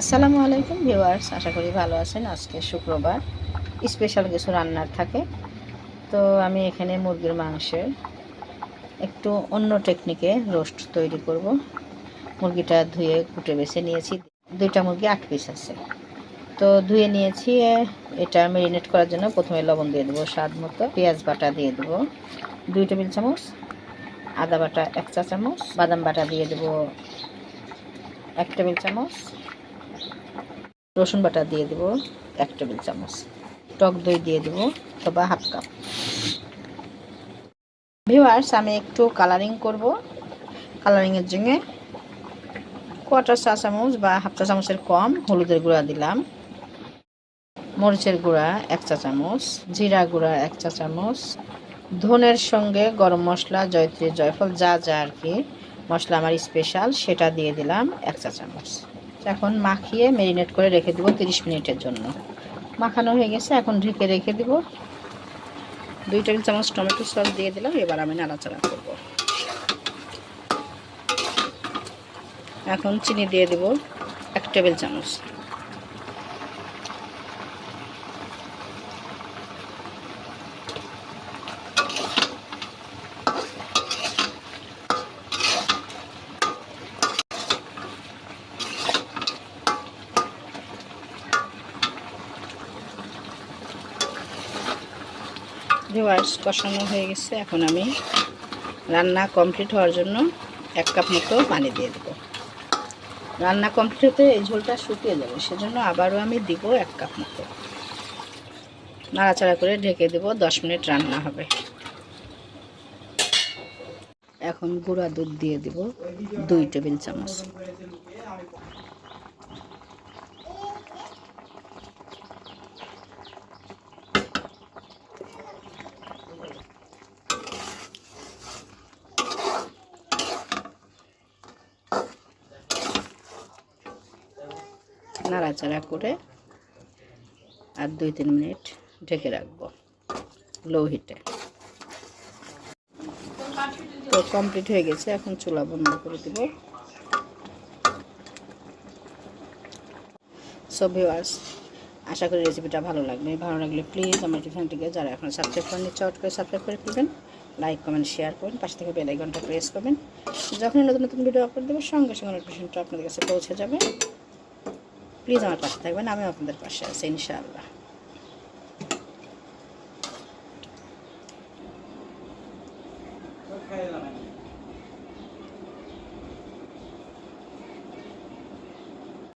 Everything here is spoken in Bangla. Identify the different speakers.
Speaker 1: আসসালামু আলাইকুম ভিউয়ার্স, আশা করি ভালো আছেন। আজকে শুক্রবার স্পেশাল কিছু রান্নার থাকে। তো আমি এখানে মুরগির মাংসের একটু অন্য টেকনিকে রোস্ট তৈরি করব। মুরগিটা ধুয়ে, কুটে, বেছে নিয়েছি। দুইটা মুরগি আট পিস আছে। তো ধুয়ে নিয়েছি, এটা ম্যারিনেট করার জন্য প্রথমে লবণ দিয়ে দেবো স্বাদ মতো। পেঁয়াজ বাটা দিয়ে দেবো দুই টেবিল চামচ, আদা বাটা এক চা চামচ, বাদাম বাটা দিয়ে দেবো এক টেবিল চামচ রসুন বাটা দিয়ে দেবো এক টেবিল চামচ। টক দই দিয়ে দেবো অথবা হাফ কাপ। ভিউয়ার্স আমি একটু কালারিং করব। কালারিংয়ের জন্য কোয়াটার চা চামচ বা হাফ চা চামচের কম হলুদের গুঁড়া দিলাম। মরিচের গুঁড়া এক চা চামচ, জিরা গুঁড়া এক চা চামচ, ধনের সঙ্গে গরম মশলা জয়ত্রী জয়ফল, যা যা আর কি মশলা আমার স্পেশাল সেটা দিয়ে দিলাম এক চা চামচ। এখন মাখিয়ে ম্যারিনেট করে রেখে দেবো তিরিশ মিনিটের জন্য। মাখানো হয়ে গেছে, এখন ঢেকে রেখে দিব। দুই টেবিল চামচ টমেটো সস দিয়ে দিলাম, এবার আমি নাড়াচাড়া করব। এখন চিনি দিয়ে দেব এক টেবিল চামচ। ভিওয়ার্স কষানো হয়ে গেছে। এখন আমি রান্না কমপ্লিট হওয়ার জন্য এক কাপ মতো পানি দিয়ে দেবো। রান্না কমপ্লিট হতে এই ঝোলটা শুকিয়ে যাবে, সেজন্য আবারও আমি দিব এক কাপ মতো। নাড়াচাড়া করে ঢেকে দেব, দশ মিনিট রান্না হবে। এখন গুঁড়া দুধ দিয়ে দিব দুই টেবিল চামচ। নাড়াচাড়া করে আর দুই তিন মিনিট ঢেকে রাখব, লো হিটে। তো কমপ্লিট হয়ে গেছে, এখন চুলা বন্ধ করে দিব। সো ভিউয়ার্স আশা করি রেসিপিটা ভালো লাগবে। ভালো লাগলে প্লিজ আমার টিফিনটিকে যারা এখন সাবস্ক্রাইব করেন চট করে সাবস্ক্রাইব করে ফেলবেন। লাইক কমেন্ট শেয়ার করবেন পাশে থেকে বেল আইকনটা প্রেস করবেন। যখনই নতুন নতুন ভিডিও আপলোড দেবো, সঙ্গে সঙ্গে নোটিফিকেশনটা আপনাদের কাছে পৌঁছে যাবে। প্লিজ আমার পাশে থাকবেন আমি আপনাদের পাশে আছি ইনশাআল্লাহ। Okay,